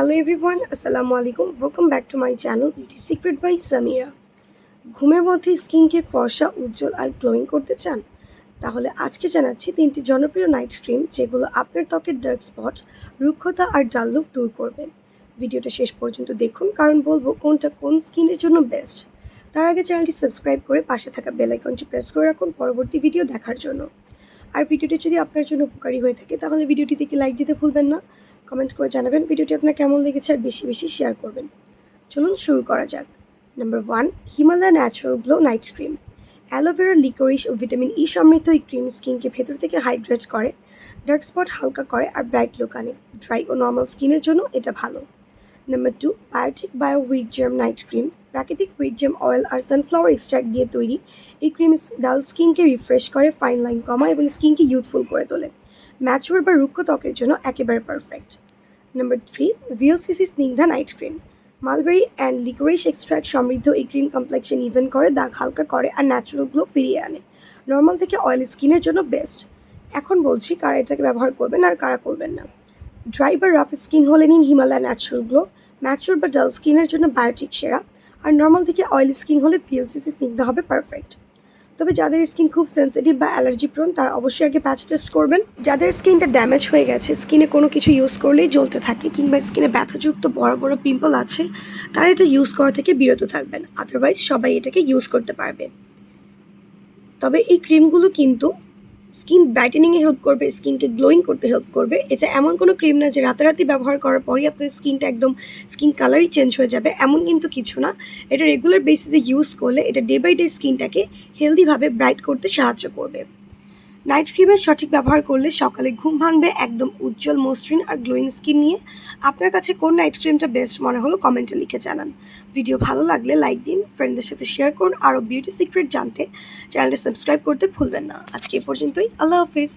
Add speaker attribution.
Speaker 1: Hello everyone আসসালামু আলাইকুম welcome back to my channel beauty secret by Samira ঘুমের মধ্যে স্কিনকে ফর্সা, উজ্জ্বল আর গ্লোয়িং করতে চান? তাহলে আজকে জানাচ্ছি তিনটি জনপ্রিয় নাইট ক্রিম যেগুলো আপনার ত্বকের ডার্ক স্পট রুক্ষতা আর ডাল লুক দূর করবে। ভিডিওটা শেষ পর্যন্ত দেখুন, কারণ বলব কোনটা কোন স্কিনের জন্য বেস্ট তার আগে চ্যানেলটি সাবস্ক্রাইব করে পাশে থাকা বেল আইকনটি প্রেস করে রাখুন পরবর্তী ভিডিও দেখার জন্য। আর ভিডিওটি যদি আপনার জন্য উপকারী হয়ে থাকে, তাহলে ভিডিওটি থেকে লাইক দিতে ভুলবেন না। কমেন্ট করে জানাবেন ভিডিওটি আপনার কেমন লেগেছে আর বেশি বেশি শেয়ার করবেন। চলুন শুরু করা যাক। Number one Himalaya natural glow night cream aloe vera liquorice ও ভিটামিন ই সমৃদ্ধ এই ক্রিম স্কিনকে ভেতর থেকে হাইড্রেট করে ডার্ক স্পট হালকা করে আর ব্রাইট লুক আনে। ড্রাই ও নর্মাল স্কিনের জন্য এটা ভালো। Number two Biotique bio wheat germ night cream প্রাকৃতিক হুইট জেম অয়েল আর সানফ্লাওয়ার এক্সট্র্যাক্ট দিয়ে তৈরি। এই ক্রিম ডাল স্কিনকে রিফ্রেশ করে ফাইন লাইন কমায় এবং স্কিনকে ইউথফুল করে তোলে। ম্যাচুয়ার বা রুক্ষ ত্বকের জন্য একেবারে perfect number three VLCC Snigdha night cream mulberry and liquorice extract সমৃদ্ধ এই ক্রিম কমপ্লেক্সন ইভেন করে, দাগ হালকা করে আর ন্যাচারাল গ্লো ফিরিয়ে আনে। নর্মাল থেকে অয়েল স্কিনের জন্য বেস্ট এখন বলছি কারা এটাকে ব্যবহার করবেন আর কারা করবেন না। ড্রাই বা রাফ স্কিন হলে নিন হিমালয়া ন্যাচারাল গ্লো, ম্যাচুর বা ডাল স্কিনের জন্য বায়োটিক সেরা, আর নর্মাল থেকে অয়েলি স্কিন হলে পিএলসিসি স্নিগ্ধা হবে পারফেক্ট তবে যাদের স্কিন খুব সেন্সিটিভ বা অ্যালার্জি প্রোন তারা অবশ্যই আগে প্যাচ টেস্ট করবেন। যাদের স্কিনটা ড্যামেজ হয়ে গেছে, স্কিনে কোনো কিছু ইউজ করলেই জ্বলতে থাকে, কিংবা স্কিনে ব্যথাযুক্ত বড় বড় পিম্পল আছে, তারা এটা ইউজ করা থেকে বিরত থাকবেন। আদারওয়াইজ সবাই এটাকে ইউজ করতে পারবে। তবে এই ক্রিমগুলো কিন্তু স্কিন ব্রাইটেনিংয়ে হেল্প করবে স্কিনকে গ্লোয়িং করতে হেল্প করবে। এটা এমন কোনো ক্রিম না যে রাতারাতি ব্যবহার করার পরই আপনার স্কিনটা একদম স্কিন কালারই চেঞ্জ হয়ে যাবে। এমন কিন্তু কিছু না। এটা রেগুলার বেসিসে ইউজ করলে এটা ডে বাই ডে স্কিনটাকে হেলদিভাবে ব্রাইট করতে সাহায্য করবে। নাইট ক্রিমের সঠিক ব্যবহার করলে সকালে ঘুম ভাঙবে একদম উজ্জ্বল মসৃণ আর গ্লোয়িং স্কিন নিয়ে। আপনার কাছে কোন নাইট ক্রিমটা বেস্ট মনে হলো কমেন্টে লিখে জানান। ভিডিও ভালো লাগলে লাইক দিন ফ্রেন্ডদের সাথে শেয়ার করুন, আরও বিউটি সিক্রেট জানতে চ্যানেলটা সাবস্ক্রাইব করতে ভুলবেন না। আজকে এ পর্যন্তই, আল্লাহ হাফিজ।